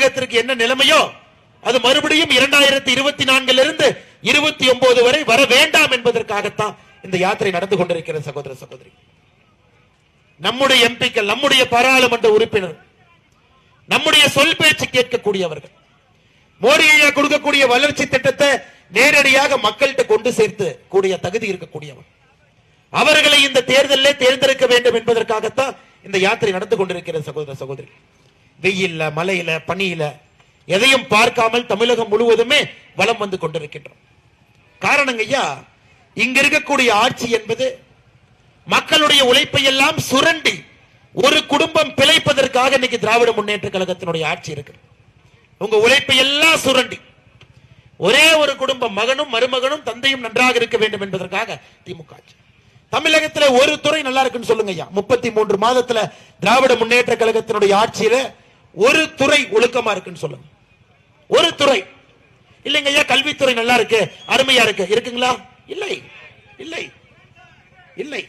தமிழகத்திற்கு என்ன நிலைமையோ அது மறுபடியும் இரண்டாயிரத்தி இருபத்தி நான்கில் இருந்து இருபத்தி ஒன்பது வரை வர வேண்டாம் என்பதற்காகத்தான் இந்த யாத்திரை நடந்து கொண்டிருக்கிறது சகோதர சகோதரி. நம்முடைய எம்பிக்கள் நம்முடைய பாராளுமன்ற உறுப்பினர் நம்முடைய சொல் பேச்சு கேட்கக்கூடியவர்கள் மோடி ஐயா கொடுக்கக்கூடிய வளர்ச்சி திட்டத்தை நேரடியாக மக்கள்கிட்ட கொண்டு சேர்த்து கூடிய தகுதி இருக்கக்கூடியவர். அவர்களை இந்த தேர்தலில் தேர்ந்தெடுக்க வேண்டும் என்பதற்காகத்தான் இந்த யாத்திரை நடந்து கொண்டிருக்கிறது சகோதர சகோதரி. வெயில்ல மலையில பனியில எதையும் பார்க்காமல் தமிழகம் முழுவதுமே வலம் வந்து கொண்டிருக்கின்றோம். காரணங்க ஐயா இங்க இருக்கக்கூடிய ஆட்சி என்பது மக்களுடைய உழைப்பை எல்லாம் சுரண்டி ஒரு குடும்பம் பிழைப்பதற்காக இன்னைக்கு திராவிட முன்னேற்ற கழகத்தினுடைய ஆட்சி இருக்கு. உங்க உழைப்பை எல்லாம் சுரண்டி ஒரே ஒரு குடும்பம் மகனும் மருமகனும் தந்தையும் நன்றாக இருக்க வேண்டும் என்பதற்காக திமுக ஆட்சி. தமிழகத்துல ஒரு துறை நல்லா இருக்குன்னு சொல்லுங்க ஐயா. முப்பத்தி மூன்று மாதத்துல திராவிட முன்னேற்ற கழகத்தினுடைய ஆட்சியில ஒரு துறை ஒழுக்கமா இருக்குன்னு சொல்லுங்க. ஒரு துறை. இல்லைங்க ஐயா கல்வித்துறை நல்லா இருக்கு அருமையா இருக்கு. இருக்குங்களா? இல்லை. இல்லை. இல்லை.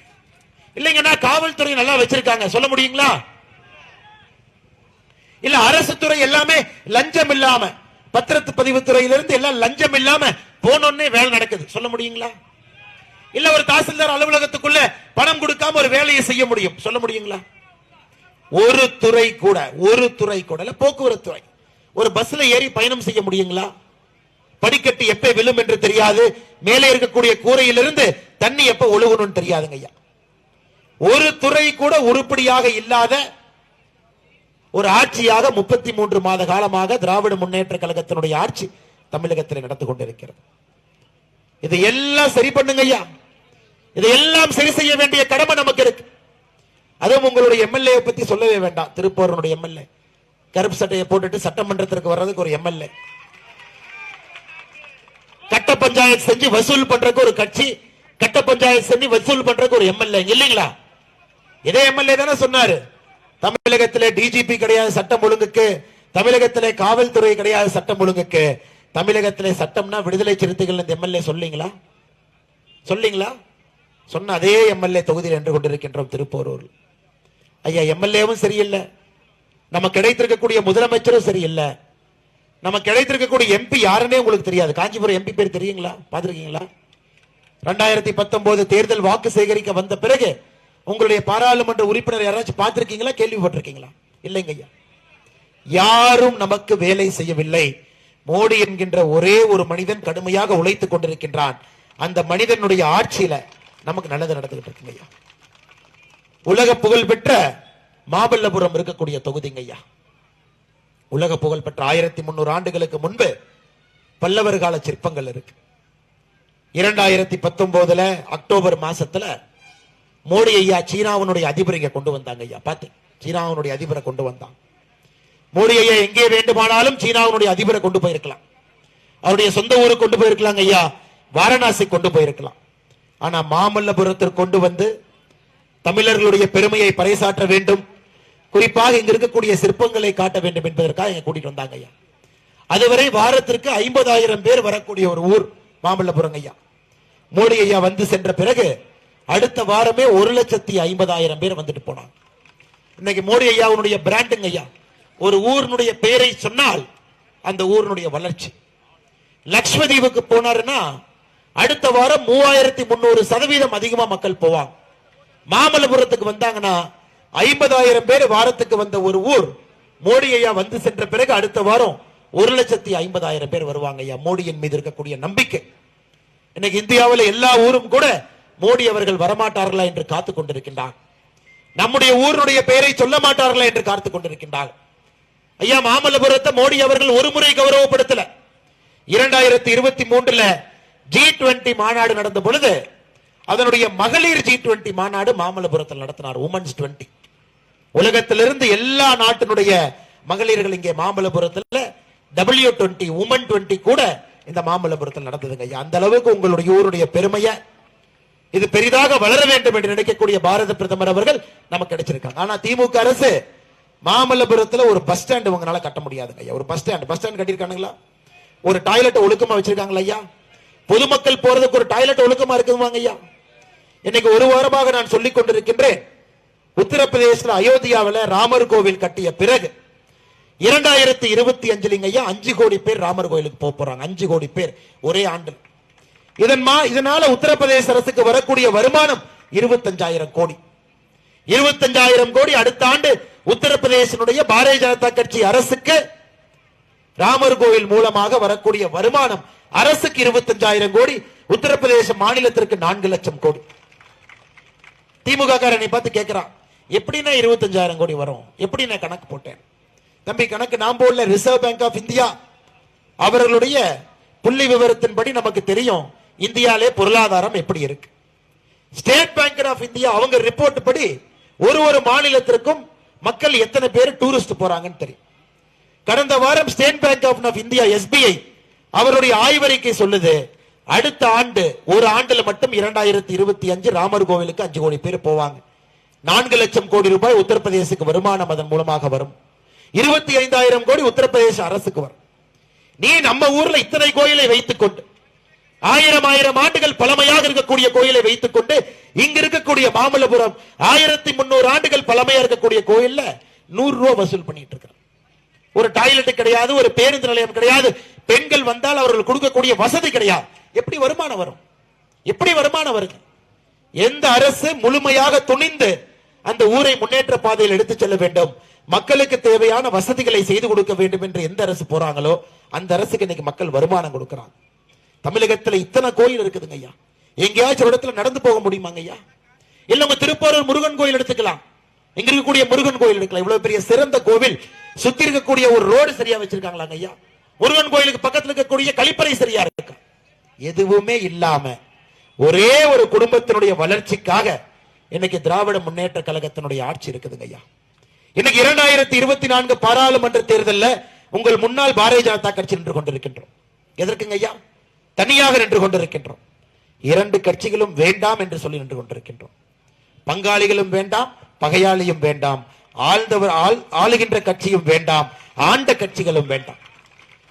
இல்லைங்கன்னா காவல்துறை நல்லா வச்சிருக்காங்க. சொல்ல முடியுங்களா? இல்ல அரசு துறை எல்லாமே லஞ்சம் இல்லாம பத்திரத்து பதிவு துறையிலிருந்து எல்லாம் லஞ்சம் இல்லாம போனோன்னே வேலை நடக்குது. சொல்ல முடியுங்களா? இல்ல ஒரு தாசில்தார் அலுவலகத்துக்குள்ள பணம் கொடுக்காம ஒரு வேலையை செய்ய முடியும். சொல்ல முடியுங்களா? ஒரு துறை கூட ஒரு துறை கூட போக்குவரத்து துறை. ஒரு பஸ்ல ஏறி பயணம் செய்ய முடியுங்களா? படிக்கட்டு எப்ப விழும் என்று தெரியாது. மேலே இருக்கக்கூடிய கூரையிலிருந்து தண்ணி எப்ப ஒழுகணும்னு தெரியாதுங்க ஐயா. ஒரு துறை கூட உருப்படியாக இல்லாத ஒரு ஆட்சியாக முப்பத்தி மூன்று மாத காலமாக திராவிட முன்னேற்ற கழகத்தினுடைய ஆட்சி தமிழகத்தில் நடந்து கொண்டிருக்கிறது. இதை எல்லாம் சரி பண்ணுங்க ஐயா. இதையெல்லாம் சரி செய்ய வேண்டிய கடமை நமக்கு இருக்கு. அதுவும் உங்களுடைய எம்எல்ஏ பத்தி சொல்லவே வேண்டாம். திருப்பூரனுடைய எம்எல்ஏ கருப்பு சட்டையை போட்டுட்டு சட்டமன்றத்திற்கு வர்றதுக்கு ஒரு எம்எல்ஏ கட்ட பஞ்சாயத்து செஞ்சு வசூல் பண்றதுக்கு ஒரு கட்சி கட்ட பஞ்சாயத்து செஞ்சு வசூல் பண்றதுக்கு ஒரு எம்எல்ஏ இல்லைங்களா? இதே எம்எல்ஏ தானே சொன்னாரு. தமிழகத்திலே டிஜிபி கிடையாது சட்டம் ஒழுங்குக்கு தமிழகத்திலே காவல்துறை கிடையாது சட்டம் ஒழுங்குக்கு. தமிழகத்திலே சட்டம்னா விடுதலை சிறுத்தைகள் இந்த எம்எல்ஏ சொல்லீங்களா சொல்லீங்களா சொன்ன அதே எம்எல்ஏ தொகுதியில் என்று கொண்டிருக்கின்றோம் திருப்போரூரில். ஐயா எம்எல்ஏவும் சரியில்லை. நம்ம கிடைத்திருக்கக்கூடிய முதலமைச்சரும் சரியில்லை. நம்ம கிடைத்திருக்கக்கூடிய எம்பி யாருன்னே உங்களுக்கு தெரியாது. காஞ்சிபுரம் எம்பி பேர் தெரியுங்களா? பார்த்துருக்கீங்களா? ரெண்டாயிரத்தி பத்தொன்பது தேர்தல் வாக்கு சேகரிக்க வந்த பிறகு உங்களுடைய பாராளுமன்ற உறுப்பினர் யாராச்சும் பார்த்துருக்கீங்களா? கேள்விப்பட்டிருக்கீங்களா? இல்லைங்க ஐயா. யாரும் நமக்கு வேலை செய்யவில்லை. மோடி என்கின்ற ஒரே ஒரு மனிதன் கடுமையாக உழைத்துக் கொண்டிருக்கின்றான். அந்த மனிதனுடைய ஆட்சியில நமக்கு நல்லது நடந்துகிட்டு இருக்குங்க ஐயா. உலக புகழ் பெற்ற மாமல்லபுரம் இருக்கக்கூடிய தொகுதிங்க ஐயா உலக புகழ் பெற்ற ஆயிரத்தி முன்னூறு ஆண்டுகளுக்கு முன்பு பல்லவர் கால சிற்பங்கள் இருக்கு. இரண்டாயிரத்தி பத்தொன்பதுல அக்டோபர் மாசத்துல மோடி ஐயா சீனாவினுடைய அதிபர் இங்க கொண்டு வந்தாங்க ஐயா பார்த்து சீனாவினுடைய அதிபரை கொண்டு வந்தாங்க மோடி ஐயா எங்கே வேண்டுமானாலும் சீனாவினுடைய அதிபரை கொண்டு போயிருக்கலாம். அவருடைய சொந்த ஊருக்கு கொண்டு போயிருக்கலாங்க ஐயா வாரணாசி கொண்டு போயிருக்கலாம். ஆனா மாமல்லபுரத்திற்கு கொண்டு வந்து தமிழர்களுடைய பெருமையை பறைசாற்ற வேண்டும். குறிப்பாக இங்க இருக்கக்கூடிய சிற்பங்களை காட்ட வேண்டும் என்பதற்காக எங்க கூட்டிட்டு வந்தாங்க ஐயா. அதுவரை வாரத்திற்கு ஐம்பதாயிரம் பேர் வரக்கூடிய ஒரு ஊர் மாமல்லபுரம் ஐயா. மோடி ஐயா வந்து சென்ற பிறகு அடுத்த வாரமே ஒரு லட்சத்தி ஐம்பதாயிரம் பேர் வந்துட்டு போனாங்க. இன்னைக்கு மோடி ஐயாவுடைய பிராண்டுங்க ஐயா. ஒரு ஊரினுடைய பெயரை சொன்னால் அந்த ஊரினுடைய வளர்ச்சி. லக்ஷ்மதீவுக்கு போனாருன்னா அடுத்த வாரம் மூவாயிரத்தி முன்னூறு சதவீதம் அதிகமா மக்கள் போவாங்க. மாமல்லபுரத்துக்கு வந்தாங்கன்னா ஐம்பதாயிரம் பேர் வாரத்துக்கு வந்த ஒரு ஊர் மோடி ஐயா வந்து சென்ற பிறகு அடுத்த வாரம் ஒரு லட்சத்தி ஐம்பதாயிரம் பேர் வருவாங்க ஐயா மோடியின் மீது இருக்கக்கூடிய நம்பிக்கை. இன்னைக்கு இந்தியாவில் எல்லா ஊரும் கூட மோடி அவர்கள் வரமாட்டார்களா என்று காத்துக் கொண்டிருக்கின்றார் நம்முடைய ஊருடைய பெயரை சொல்ல மாட்டார்களா என்று காத்துக் கொண்டிருக்கின்றார் ஐயா மாமல்லபுரத்தை மோடி அவர்கள் ஒரு முறை கௌரவப்படுத்தல. இரண்டாயிரத்தி இருபத்தி மூன்றுல ஜி டுவெண்டி மாநாடு நடந்த பொழுது அதனுடைய மகளிர் ஜி டுவெண்டி மாநாடு மாமல்லபுரத்தில் நடத்தினார் உமன்ஸ் டுவெண்டி உலகத்திலிருந்து எல்லா நாட்டினுடைய மகளிர்கள் இங்கே மாமல்லபுரத்தில் டபிள்யூ டுவெண்டி உமன் டுவெண்டி கூட இந்த மாமல்லபுரத்தில் நடந்ததுங்க ஐயா. அந்த அளவுக்கு உங்களுடைய ஊருடைய பெருமையை இது பெரிதாக வளர வேண்டும் என்று நினைக்கக்கூடிய பாரத பிரதமர் அவர்கள் நமக்கு கிடைச்சிருக்காங்க. ஆனா திமுக அரசு மாமல்லபுரத்துல ஒரு பஸ் ஸ்டாண்ட் உங்களால கட்ட முடியாதுங்க ஐயா. ஒரு பஸ் ஸ்டாண்ட் பஸ் ஸ்டாண்ட் கட்டியிருக்கானுங்களா? ஒரு டாய்லெட் ஒழுக்கமா வச்சிருக்காங்களா ஐயா? பொதுமக்கள் போறதுக்கு ஒரு டாய்லெட் ஒழுக்கமா இருக்குதுவாங்க ஐயா? இன்னைக்கு ஒரு வாரமாக நான் சொல்லிக் கொண்டிருக்கின்றேன். உத்தரப்பிரதேசத்தில் அயோத்தியாவில் ராமர் கோவில் கட்டிய பிறகு இரண்டாயிரத்தி இருபத்தி அஞ்சுலிங்க ஐயா அஞ்சு கோடி பேர் ராமர் கோயிலுக்கு போக போறாங்க. அஞ்சு கோடி பேர் ஒரே ஆண்டு இதன்மா இதனால உத்தரப்பிரதேச அரசுக்கு வரக்கூடிய வருமானம் இருபத்தஞ்சாயிரம் கோடி. இருபத்தஞ்சாயிரம் கோடி அடுத்த ஆண்டு உத்தரப்பிரதேசனுடைய பாரதிய ஜனதா கட்சி அரசுக்கு ராமர் கோவில் மூலமாக வரக்கூடிய வருமானம் அரசுக்கு இருபத்தஞ்சாயிரம் கோடி உத்தரப்பிரதேச மாநிலத்திற்கு நான்கு லட்சம் கோடி. திமுக காரனை பார்த்து கேட்கிறான் எப்படின்னா இருபத்தஞ்சாயிரம் கோடி வரும்? எப்படி நான் கணக்கு போட்டேன்? தம்பி கணக்கு நாம் போடல ரிசர்வ் பேங்க் ஆஃப் இந்தியா அவர்களுடைய புள்ளி விவரத்தின்படி நமக்கு தெரியும் இந்தியாலே பொருளாதாரம் எப்படி இருக்கு. ஸ்டேட் பேங்க் ஆஃப் இந்தியா அவங்க ரிப்போர்ட் படி ஒரு ஒரு மாநிலத்திற்கும் மக்கள் எத்தனை பேர் டூரிஸ்ட் போறாங்கன்னு தெரியும். கடந்த வாரம் State Bank of India SBI அவருடைய ஆய்வறிக்கை சொல்லுது அடுத்த ஆண்டு ஒரு ஆண்டுல மட்டும் இரண்டாயிரத்தி இருபத்தி அஞ்சு ராமர் கோவிலுக்கு அஞ்சு கோடி பேர் போவாங்க. நான்கு லட்சம் கோடி ரூபாய் உத்தரப்பிரதேசக்கு வருமானம் அதன் மூலமாக வரும். இருபத்தி ஐந்தாயிரம் கோடி உத்தரப்பிரதேச அரசுக்கு வரும். நீ நம்ம ஊர்ல இத்தனை கோயிலை வைத்துக் கொண்டு ஆயிரம் ஆயிரம் ஆண்டுகள் பழமையாக இருக்கக்கூடிய கோயிலை வைத்துக் கொண்டு இங்க இருக்கக்கூடிய மாமல்லபுரம் ஆயிரத்தி முன்னூறு ஆண்டுகள் பழமையா இருக்கக்கூடிய கோயில்ல நூறு ரூபாய் வசூல் பண்ணிட்டு இருக்கிறான். ஒரு டாய்லெட் கிடையாது ஒரு பேருந்து நிலையம் கிடையாது. பெண்கள் வந்தால் அவர்கள் கொடுக்கக்கூடிய வசதி கிடையாது. எப்படி வருமானம் வரும்? எப்படி வருமானம் வருது? எந்த அரசு முழுமையாக துணிந்து அந்த ஊரை முன்னேற்ற பாதையில் எடுத்துச் செல்ல வேண்டும்? மக்களுக்கு தேவையான வசதிகளை செய்து கொடுக்க வேண்டும் என்று எந்த அரசு போறாங்களோ அந்த அரசுக்கு இன்னைக்கு மக்கள் வருமானம் கொடுக்கறாங்க. தமிழகத்துல இத்தனை கோயில் இருக்குதுங்க ஐயா. எங்கேயாச்சும் ஒரு இடத்துல நடந்து போக முடியுமாங்க ஐயா? இல்ல உங்க திருப்பூரூர் முருகன் கோயில் எடுத்துக்கலாம். இங்க இருக்கக்கூடிய முருகன் கோயில் எடுக்கலாம். இவ்வளவு பெரிய சிறந்த கோவில். சுத்தி இருக்கக்கூடிய ஒரு ரோடு சரியா வச்சிருக்காங்களாங்க ஐயா? முருகன் கோயிலுக்கு பக்கத்துல இருக்கக்கூடிய கழிப்பறை சரியா இருக்கு? எதுவுமே இல்லாம ஒரே ஒரு குடும்பத்தினுடைய வளர்ச்சிக்காக இன்னைக்கு திராவிட முன்னேற்ற கழகத்தினுடைய ஆட்சி இருக்குதுங்க ஐயா. இன்னைக்கு இரண்டாயிரத்தி இருபத்தி நான்கு பாராளுமன்ற தேர்தலில் உங்கள் முன்னாள் பாரதிய ஜனதா கட்சி நின்று கொண்டிருக்கின்றோம். எதற்குங்க ஐயா? தனியாக நின்று கொண்டிருக்கின்றோம். இரண்டு கட்சிகளும் வேண்டாம் என்று சொல்லி நின்று கொண்டிருக்கின்றோம். பங்காளிகளும் வேண்டாம் பகையாளியும் வேண்டாம் ஆழ்ந்தவர் ஆள் ஆளுகின்ற கட்சியும் வேண்டாம் ஆண்ட கட்சிகளும் வேண்டாம்.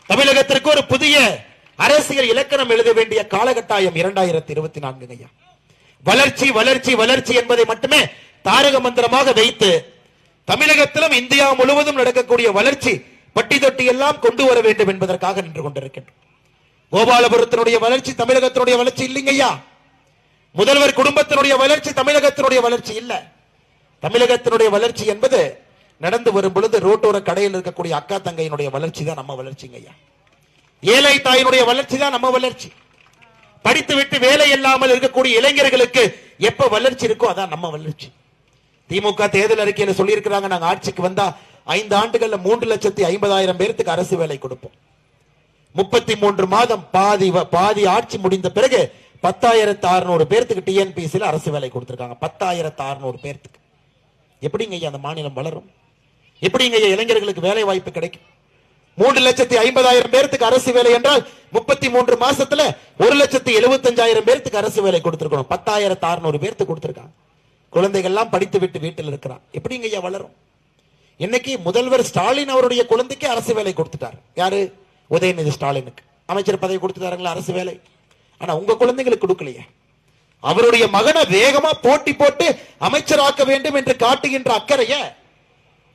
தமிழகத்திற்கு ஒரு புதிய அரசியல் இலக்கணம் எழுத வேண்டிய காலகட்டாயம் இரண்டாயிரத்தி இருபத்தி நான்கு ஐயா. வளர்ச்சி வளர்ச்சி வளர்ச்சி என்பதை மட்டுமே தாரக மந்திரமாக வைத்து தமிழகத்திலும் இந்தியா முழுவதும் நடக்கக்கூடிய வளர்ச்சி பட்டி தொட்டி எல்லாம் கொண்டு வர வேண்டும் என்பதற்காக நின்று கொண்டிருக்கின்றோம். கோபாலபுரத்தினுடைய வளர்ச்சி தமிழகத்தினுடைய வளர்ச்சி இல்லைங்கய்யா முதல்வர் குடும்பத்தினுடைய வளர்ச்சி தமிழகத்தினுடைய வளர்ச்சி இல்ல. தமிழகத்தினுடைய வளர்ச்சி என்பது நடந்து வரும் பொழுது ரோட்டோர கடையில் இருக்கக்கூடிய அக்கா தங்கையினுடைய வளர்ச்சி தான் நம்ம வளர்ச்சிங்க ஐயா. ஏழை தாயினுடைய வளர்ச்சி தான் நம்ம வளர்ச்சி. படித்து விட்டு வேலை இல்லாமல் இருக்கக்கூடிய இளைஞர்களுக்கு எப்ப வளர்ச்சி இருக்கோ அதான் நம்ம வளர்ச்சி. திமுக தேர்தல் அறிக்கையில சொல்லியிருக்கிறாங்க? நாங்க ஆட்சிக்கு வந்தா ஐந்து ஆண்டுகள்ல மூன்று லட்சத்தி ஐம்பதாயிரம் பேருக்கு அரசு வேலை கொடுப்போம். முப்பத்தி மூன்று மாதம் பாதி வ- பாதி ஆட்சி முடிந்த பிறகு பத்தாயிரத்து அறுநூறு பேர்த்துக்கு டிஎன்பிசியில் அரசு வேலை கொடுத்துருக்காங்க. பத்தாயிரத்து அறுநூறு பேர்த்துக்கு. எப்படிங்க ஐயா அந்த மாநிலம் வளரும்? எப்படிங்க ஐயா இளைஞர்களுக்கு வேலை வாய்ப்பு கிடைக்கும்? மூன்று லட்சத்தி ஐம்பதாயிரம் பேர்த்துக்கு அரசு வேலை என்றால் முப்பத்தி மூன்று மாசத்துல ஒரு லட்சத்தி எழுபத்தஞ்சாயிரம் பேர்த்துக்கு அரசு வேலை கொடுத்திருக்கணும். பத்தாயிரத்து அறுநூறு பேர்த்துக்கு கொடுத்திருக்காங்க. குழந்தைகள்லாம் படித்து விட்டு வீட்டில் இருக்கிறான் எப்படிங்க ஐயா வளரும்? இன்னைக்கு முதல்வர் ஸ்டாலின் அவருடைய குழந்தைக்கு அரசு வேலை கொடுத்துட்டார். யாரு? உதயநிதி ஸ்டாலினுக்கு. அமைச்சர் பதவி கொடுத்துட்டாருங்களா அரசு வேலை? ஆனா உங்க குழந்தைங்களுக்கு கொடுக்கலையே. அவருடைய மகனை வேகமா போட்டி போட்டு அமைச்சராக்க வேண்டும் என்று காட்டுகின்ற அக்கறைய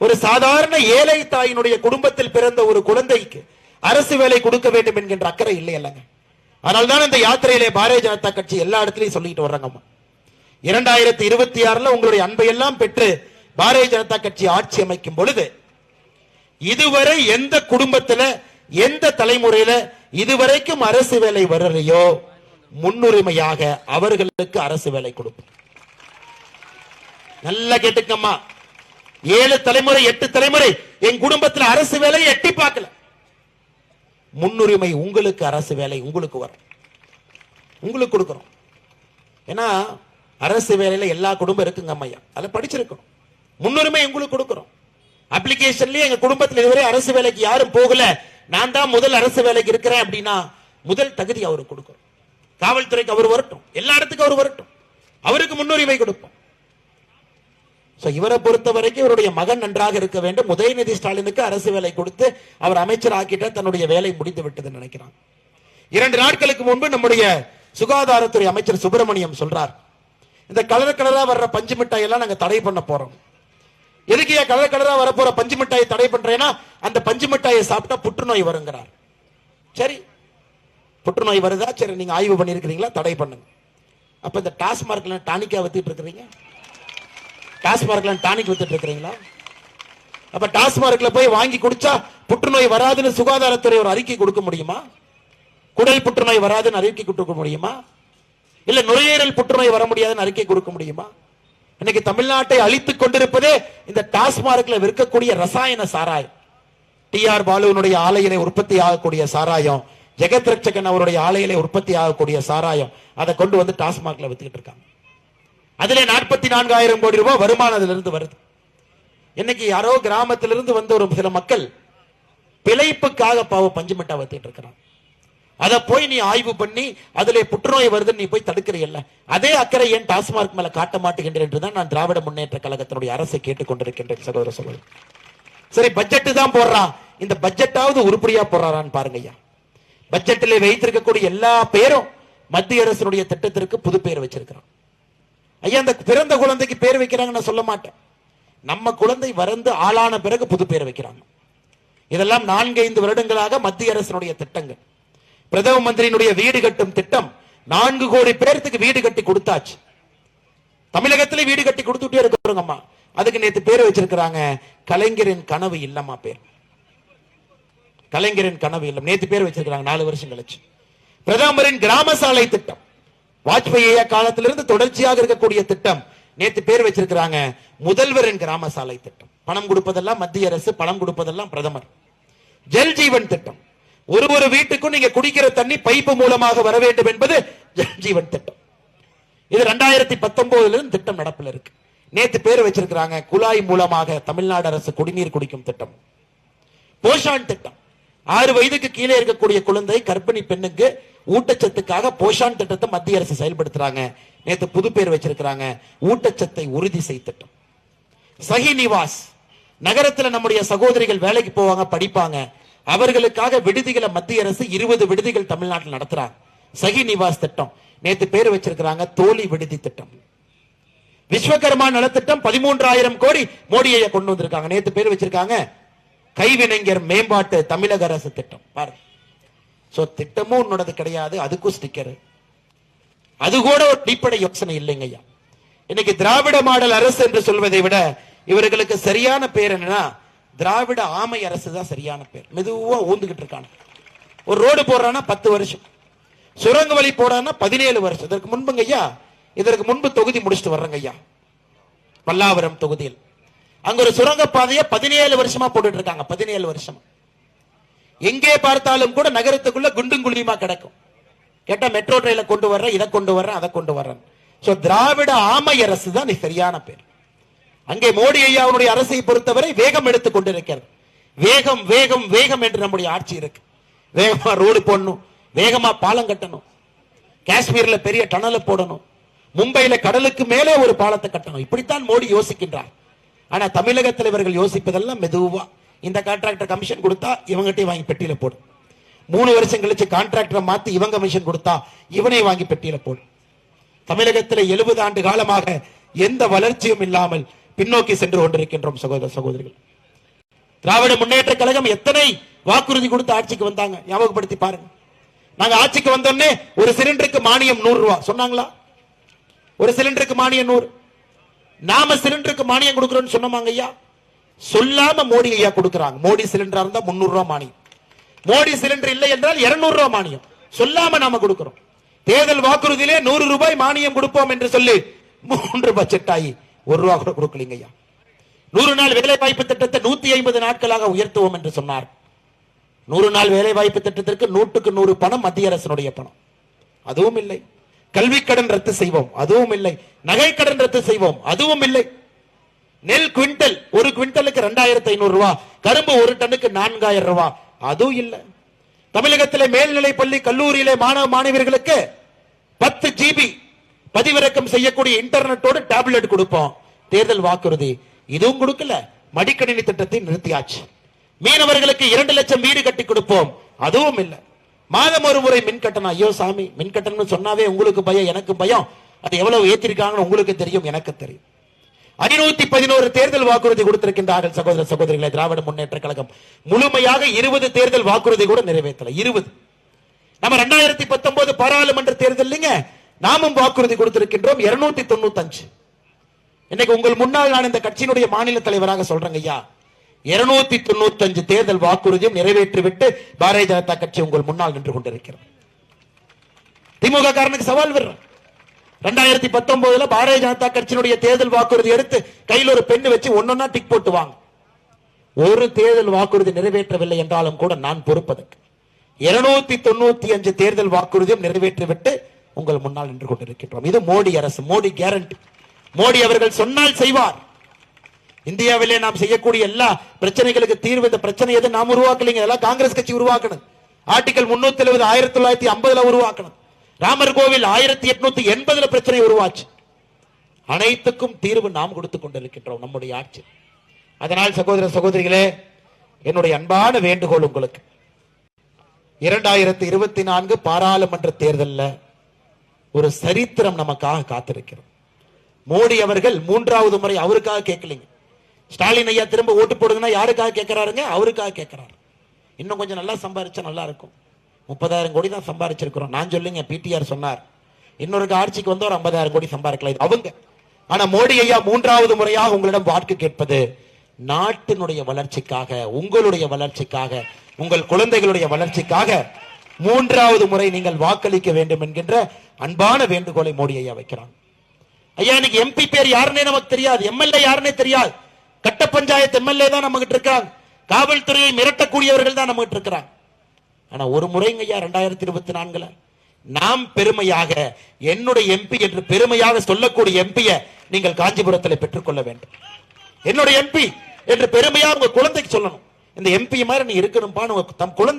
ஒரு சாதாரண ஏழை தாயினுடைய குடும்பத்தில் பிறந்த ஒரு குழந்தைக்கு அரசு வேலை கொடுக்க வேண்டும் என்கின்ற அக்கறை இல்லை அல்லங்க. ஆனால் தான் இந்த யாத்திரையிலே பாரதிய ஜனதா கட்சி எல்லா இடத்துலயும் சொல்லிட்டு வர்றாங்கம்மா இரண்டாயிரத்தி இருபத்தி ஆறுல உங்களுடைய அன்பை எல்லாம் பெற்று பாரதிய ஜனதா கட்சி ஆட்சி அமைக்கும் பொழுது இதுவரை எந்த குடும்பத்துல எந்த தலைமுறையில இதுவரைக்கும் அரசு வேலை வரலையோ முன்னுரிமையாக அவர்களுக்கு அரசு வேலை கொடுப்போம். நல்லா கேட்டுக்கம்மா ஏழு தலைமுறை எட்டு தலைமுறை என் குடும்பத்துல அரசு வேலையை எட்டி பார்க்கல. முன்னுரிமை உங்களுக்கு அரசு வேலை உங்களுக்கு வரும். உங்களுக்கு கொடுக்கிறோம் ஏன்னா அரசு வேலையில எல்லா குடும்பம் இருக்குங்க அம்மையா. அதில் படிச்சிருக்கணும். முன்னுரிமை உங்களுக்கு கொடுக்கிறோம் அப்ளிகேஷன்லயே எங்க குடும்பத்துல இதுவரை அரசு வேலைக்கு யாரும் போகல. நான் தான் முதல் அரசு வேலைக்கு இருக்கிறேன் அப்படின்னா முதல் தகுதி அவருக்கு கொடுக்கிறோம் காவல்துறைக்கு அவர் வரட்டும். எல்லா இடத்துக்கும் அவர் வரட்டும். அவருக்கு முன்னுரிமை கொடுப்போம். இவரை பொறுத்த வரைக்கும் இவருடைய மகன் நன்றாக இருக்க வேண்டும். உதயநிதி ஸ்டாலினுக்கு அரசு வேலை கொடுத்து அவர் அமைச்சர் ஆக்கிட்ட தன்னுடைய வேலை முடிந்து விட்டதுன்னு நினைக்கிறான். இரண்டு நாட்களுக்கு முன்பு நம்முடைய சுகாதாரத்துறை அமைச்சர் சுப்பிரமணியம் சொல்றார். இந்த கலர் கலரா வர்ற பஞ்சு மிட்டாய் எல்லாம் நாங்க தடை பண்ண போறோம். எதுக்கு ஏன் கலர் கலரா வரப்போற பஞ்சு மிட்டாயை தடை பண்றேன்னா அந்த பஞ்சு மிட்டாயை சாப்பிட்டா புற்றுநோய் வருங்கிறார். சரி புற்றுநோய் வருதா? சரி நீங்க ஆய்வு பண்ணிருக்கிறீங்களா தடை பண்ணுங்க. அப்ப இந்த டாஸ்மார்க்ல டானிக்கா வத்திட்டு இருக்கிறீங்க? டாஸ்மார்க்ல டானிக் வித்துட்டு இருக்கிறீங்களா அப்ப டாஸ்மார்க்ல போய் வாங்கி குடிச்சா புற்றுநோய் வராதுன்னு சுகாதாரத்துறை ஒரு அறிக்கை கொடுக்க முடியுமா? குடல் புற்றுநோய் வராதுன்னு அறிக்கை கொடுக்க முடியுமா? இல்ல நுரையீரல் புற்றுநோய் வர முடியாதுன்னு அறிக்கை கொடுக்க முடியுமா? இன்னைக்கு தமிழ்நாட்டை அழித்துக் கொண்டிருப்பதே இந்த டாஸ்மார்க்ல விற்கக்கூடிய ரசாயன சாராயம். டி ஆர் பாலுவனுடைய ஆலையிலே உற்பத்தி ஆகக்கூடிய சாராயம் ஜெகத் ரட்சகன் அவருடைய ஆலையிலே உற்பத்தி ஆகக்கூடிய சாராயம் அதை கொண்டு வந்து டாஸ்மார்க்ல வித்துக்கிட்டு இருக்காங்க. அதுல நாற்பத்தி நான்காயிரம் கோடி ரூபாய் வருமானம் அதுல இருந்து வருது. இன்னைக்கு யாரோ கிராமத்திலிருந்து வந்த ஒரு சில மக்கள் பிழைப்புக்காக பாவ பஞ்சுமிட்டா மிட்டா இருக்கிறான் அதை போய் நீ ஆய்வு பண்ணி அதுல புற்றுநோய் வருதுன்னு நீ போய் தடுக்கிறீல்ல அதே அக்கறை ஏன் டாஸ்மார்க் மேல காட்ட மாட்டேங்கின்றேன் என்றுதான் நான் திராவிட முன்னேற்ற கழகத்தினுடைய அரசை கேட்டுக்கொண்டிருக்கின்றேன் சகோதர சகோதரி. சரி பட்ஜெட் தான் போடுறான் இந்த பட்ஜெட்டாவது உருப்படியா போடுறாரான்னு பாருங்க ஐயா. பட்ஜெட்டில் வைத்திருக்கக்கூடிய எல்லா பேரும் மத்திய அரசினுடைய திட்டத்திற்கு புது வச்சிருக்கிறான். ஐயா அந்த பிறந்த குழந்தைக்கு பேர் வைக்கிறாங்க நான் சொல்ல மாட்டேன். நம்ம குழந்தை வறந்து ஆளான பிறகு புது பேர் வைக்கிறாங்க. இதெல்லாம் நான்கு ஐந்து வருடங்களாக மத்திய அரசினுடைய திட்டங்கள். பிரதம மந்திரியினுடைய வீடு கட்டும் திட்டம் நான்கு கோடி பேர்த்துக்கு வீடு கட்டி கொடுத்தாச்சு. தமிழகத்திலே வீடு கட்டி கொடுத்துட்டே இருக்கிறோங்கம்மா அதுக்கு நேத்து பேர் வச்சிருக்கிறாங்க கலைஞரின் கனவு இல்லம்மா பேர். கலைஞரின் கனவு இல்லம். நேத்து பேர் வச்சிருக்கிறாங்க நாலு வருஷம் கழிச்சு. பிரதமரின் கிராம சாலை திட்டம். வாஜ்பாய் ஐயா காலத்திலிருந்து தொடர்ச்சியாக இருக்கக்கூடிய திட்டம் நேத்து பேர் வச்சிருக்கிறாங்க முதல்வரின் கிராம சாலை திட்டம். பணம் கொடுப்பதெல்லாம் மத்திய அரசு பணம் கொடுப்பதெல்லாம் பிரதமர். ஜல் ஜீவன் திட்டம். ஒரு ஒரு வீட்டுக்கும் நீங்க குடிக்கிற தண்ணி பைப்பு மூலமாக வர வேண்டும் என்பது ஜல் ஜீவன் திட்டம். இது ரெண்டாயிரத்தி பத்தொன்பதுல இருந்து திட்டம் நடப்பில் இருக்கு. நேத்து பேர் வச்சிருக்கிறாங்க குழாய் மூலமாக தமிழ்நாடு அரசு குடிநீர் குடிக்கும் திட்டம். போஷான் திட்டம். ஆறு வயதுக்கு கீழே இருக்கக்கூடிய குழந்தை கர்ப்பிணி பெண்ணுக்கு ஊட்டச்சத்துக்காக போஷான் திட்டத்தை மத்திய அரசு செயல்படுத்துறாங்க. நேற்று புது பேர் வச்சிருக்கிறாங்க. ஊட்டச்சத்தை உறுதி செய் திட்டம். சஹி நிவாஸ். நகரத்துல நம்முடைய சகோதரிகள் வேலைக்கு போவாங்க படிப்பாங்க. அவர்களுக்காக விடுதிகளை மத்திய அரசு இருபது விடுதிகள் தமிழ்நாட்டில் நடத்துறாங்க. சஹி நிவாஸ் திட்டம். நேற்று பேர் வச்சிருக்கிறாங்க தோழி விடுதி திட்டம். விஸ்வகர்மா நலத்திட்டம் பதிமூன்றாயிரம் கோடி மோடியை கொண்டு வந்திருக்காங்க. நேற்று பேர் வச்சிருக்காங்க கைவினைஞர் மேம்பாட்டு தமிழக அரசு திட்டம். பாருங்க. சோ திட்டமும் உன்னோடது கிடையாது அதுக்கும் ஸ்டிக்கர் அது கூட ஒரு அடிப்படை யோசனை இல்லைங்க ஐயா. இன்னைக்கு திராவிட மாடல் அரசு என்று சொல்வதை விட இவர்களுக்கு சரியான பேர் என்னன்னா திராவிட ஆமை அரசு தான் சரியான பேர். மெதுவா ஊந்துகிட்டு இருக்காங்க. ஒரு ரோடு போடுறான்னா பத்து வருஷம். சுரங்க வழி போடான்னா பதினேழு வருஷம். இதற்கு முன்புங்க ஐயா இதற்கு முன்பு தொகுதி முடிச்சுட்டு வர்றேங்க ஐயா. பல்லாவரம் தொகுதியில். அங்க ஒரு சுரங்க பாதையை பதினேழு வருஷமா போட்டுட்டு இருக்காங்க பதினேழு வருஷமா. எங்கே பார்த்தாலும் கூட நகரத்துக்குள்ள குண்டும் குழியுமா கிடக்கும். கேட்டா மெட்ரோ ட்ரெயில கொண்டு வர்றேன் இதை கொண்டு வர்றேன் அதை கொண்டு வர்றேன். சோ திராவிட ஆமை அரசு தான் சரியான பேர். அங்கே மோடி ஐயாவுடைய அரசை பொறுத்தவரை வேகம் எடுத்துக் கொண்டிருக்கிறது. வேகம் வேகம் வேகம் என்று நம்முடைய ஆட்சி இருக்கு. வேகமா ரோடு போடணும் வேகமா பாலம் கட்டணும். காஷ்மீர்ல பெரிய டனலை போடணும். மும்பையில கடலுக்கு மேலே ஒரு பாலத்தை கட்டணும். இப்படித்தான் மோடி யோசிக்கின்றார். ஆனா தமிழகத்தில் இவர்கள் யோசிப்பதெல்லாம் மெதுவா. இந்த கான்ட்ராக்டர் கமிஷன் கொடுத்தா இவங்ககிட்டயே வாங்கி பெட்டியில போடும் மூணு வருஷம் கழிச்சு கான்ட்ராக்டரை மாத்தி இவன் கமிஷன் கொடுத்தா இவனை வாங்கி பெட்டியில போடு. தமிழகத்தில் எழுபது ஆண்டு காலமாக எந்த வளர்ச்சியும் இல்லாமல் பின்னோக்கி சென்று கொண்டிருக்கின்றோம் சகோதர சகோதரிகள். திராவிட முன்னேற்ற கழகம் எத்தனை வாக்குறுதி கொடுத்து ஆட்சிக்கு வந்தாங்க? ஞாபகப்படுத்தி பாருங்க. நாங்க ஆட்சிக்கு வந்தோடனே ஒரு சிலிண்டருக்கு மானியம் நூறு ரூபாய் சொன்னாங்களா? ஒரு சிலிண்டருக்கு மானியம் நூறு. நாம சிலிண்டருக்கு மானியம் கொடுக்கிறோம்னு சொன்னோமாங்க ஐயா? சொல்லாம மோடி ஐயா கொடுக்கறாங்க. மோடி சிலிண்டரா இருந்தா முன்னூறு ரூபா மானியம். மோடி சிலிண்டர் இல்லை என்றால் இருநூறு ரூபா மானியம். சொல்லாம நாம கொடுக்கிறோம். தேர்தல் வாக்குறுதியிலே நூறு ரூபாய் மானியம் கொடுப்போம் என்று சொல்லி மூன்று பட்ஜெட் ஆகி ஒரு ரூபா கூட கொடுக்கலீங்க ஐயா. நூறு நாள் வேலை வாய்ப்பு திட்டத்தை நூத்தி ஐம்பது நாட்களாக உயர்த்துவோம் என்று சொன்னார். நூறு நாள் வேலை வாய்ப்பு திட்டத்திற்கு நூற்றுக்கு நூறு பணம் மத்திய அரசினுடைய பணம். அதுவும் இல்லை. கல்வி கடன் ரத்து செய்வோம். அதுவும் இல்லை. நகை கடன் ரத்து செய்வோம். அதுவும் இல்லை. நெல் குவிண்டல். ஒரு குவிண்டலுக்கு ரெண்டாயிரத்தி ஐநூறு ரூபாய் கரும்பு ஒரு டன்னுக்கு நான்காயிரம் ரூபாய் அதுவும் இல்லை. தமிழகத்தில் மேல்நிலை பள்ளி கல்லூரியிலே மாணவ மாணவியர்களுக்கு பத்து ஜிபி பதிவிறக்கம் செய்யக்கூடிய இன்டர்நெட்டோடு டேப்லெட் கொடுப்போம். தேர்தல் வாக்குறுதி. இதுவும் கொடுக்கல. மடிக்கணினி திட்டத்தை நிறுத்தியாச்சு. மீனவர்களுக்கு இரண்டு லட்சம் வீடு கட்டி கொடுப்போம். அதுவும் இல்லை. மாதம் ஒரு முறை மின் கட்டணம். ஐயோ சாமி மின் கட்டணம்னு சொன்னாவே உங்களுக்கு பயம் எனக்கு பயம். அது எவ்வளவு ஏத்திருக்காங்கன்னு உங்களுக்கு தெரியும் எனக்கு தெரியும். ஐநூத்தி பதினோரு தேர்தல் வாக்குறுதி கொடுத்திருக்கின்றார்கள் சகோதர சகோதரிகளை திராவிட முன்னேற்ற கழகம். முழுமையாக இருபது தேர்தல் வாக்குறுதி கூட நிறைவேற்றல. இருபது. நம்ம ரெண்டாயிரத்தி பத்தொன்பது பாராளுமன்ற தேர்தல் நாமும் வாக்குறுதி கொடுத்திருக்கின்றோம். இருநூத்தி தொண்ணூத்தி அஞ்சு இன்னைக்கு உங்கள் முன்னால் நான் இந்த கட்சியினுடைய மாநில தலைவராக சொல்றேங்க ஐயா. இருநூத்தி தொண்ணூத்தி அஞ்சு தேர்தல் வாக்குறுதியும் நிறைவேற்றிவிட்டு பாரதிய ஜனதா கட்சி உங்கள் முன்னால் நின்று கொண்டிருக்கிறது. திமுக காரனுக்கு சவால் விடுறேன் ரெண்டாயிரத்தி பத்தொன்பதுல பாரதிய ஜனதா கட்சியினுடைய தேர்தல் வாக்குறுதி எடுத்து கையில் ஒரு பெண்ணு வச்சு ஒன்னொன்னா டிக் போட்டுவாங்க. ஒரு தேர்தல் வாக்குறுதி நிறைவேற்றவில்லை என்றாலும் கூட நான் பொறுப்பதற்கு. இருநூத்தி தொண்ணூத்தி அஞ்சு தேர்தல் வாக்குறுதியும் நிறைவேற்றிவிட்டு உங்கள் முன்னால் நின்று கொண்டிருக்கின்றோம். இது மோடி அரசு மோடி கேரண்டி மோடி அவர்கள் சொன்னால் செய்வார். இந்தியாவிலே நாம் செய்யக்கூடிய எல்லா பிரச்சனைகளுக்கு தீர்வு இந்த பிரச்சனை எது நாம் உருவாக்கலைங்க? இதெல்லாம் காங்கிரஸ் கட்சி உருவாக்கணும் ஆர்டிகல் முன்னூத்தி எழுபது ஆயிரத்தி தொள்ளாயிரத்தி ஐம்பதுல உருவாக்கணும் ராமர் கோவில் ஆயிரத்தி எட்நூத்தி எண்பதுல பிரச்சனை உருவாச்சு. அனைத்துக்கும் தீர்வு நாம் கொடுத்துக் கொண்டிருக்கின்றோம் நம்முடைய ஆட்சி. அதனால் சகோதர சகோதரிகளே என்னுடைய அன்பான வேண்டுகோள் உங்களுக்கு. இரண்டாயிரத்தி இருபத்தி நான்கு பாராளுமன்ற தேர்தலில் ஒரு சரித்திரம் நமக்காக காத்திருக்கிறோம். மோடி அவர்கள் மூன்றாவது முறை அவருக்காக கேட்கலைங்க. ஸ்டாலின் ஐயா திரும்ப ஓட்டு போடுங்கன்னா யாருக்காக கேட்கிறாருங்க? அவருக்காக கேட்கிறாரு. இன்னும் கொஞ்சம் நல்லா சம்பாரிச்சா நல்லா இருக்கும். முப்பதாயிரம் கோடி தான் சம்பாரிச்சிருக்கிறோம். நான் சொல்லுங்க பிடிஆர் சொன்னார். இன்னொரு ஆட்சிக்கு வந்து ஒரு ஐம்பதாயிரம் கோடி சம்பாதிக்கலாம் இது அவங்க. ஆனா மோடி ஐயா மூன்றாவது முறையாக உங்களிடம் வாக்கு கேட்பது நாட்டினுடைய வளர்ச்சிக்காக உங்களுடைய வளர்ச்சிக்காக உங்கள் குழந்தைகளுடைய வளர்ச்சிக்காக மூன்றாவது முறை நீங்கள் வாக்களிக்க வேண்டும் என்கின்ற அன்பான வேண்டுகோளை மோடி ஐயா வைக்கிறான் ஐயா இன்னைக்கு எம்பி பேர் யாருன்னே நமக்கு தெரியாது. எம்எல்ஏ யாருன்னே தெரியாது. கட்ட பஞ்சாயத்து எம்எல்ஏ தான் நம்ம கிட்ட இருக்காங்க காவல்துறையை மிரட்டக்கூடியவர்கள் தான் நம்ம கிட்ட இருக்கிறாங்க. ஆனா ஒரு முறைங்க ஐயா ரெண்டாயிரத்தி இருபத்தி நான்குல நாம் பெருமையாக என்னுடைய எம்பி என்று பெருமையாக சொல்லக்கூடிய எம்பியை நீங்கள் காஞ்சிபுரத்தில் பெற்றுக்கொள்ள வேண்டும். என்னுடைய எம்பி என்று பெருமையா உங்க குழந்தைக்கு சொல்லணும். இந்த எம்பி மாதிரி நீ இருக்கணும்பான்னு தம் குழந்தை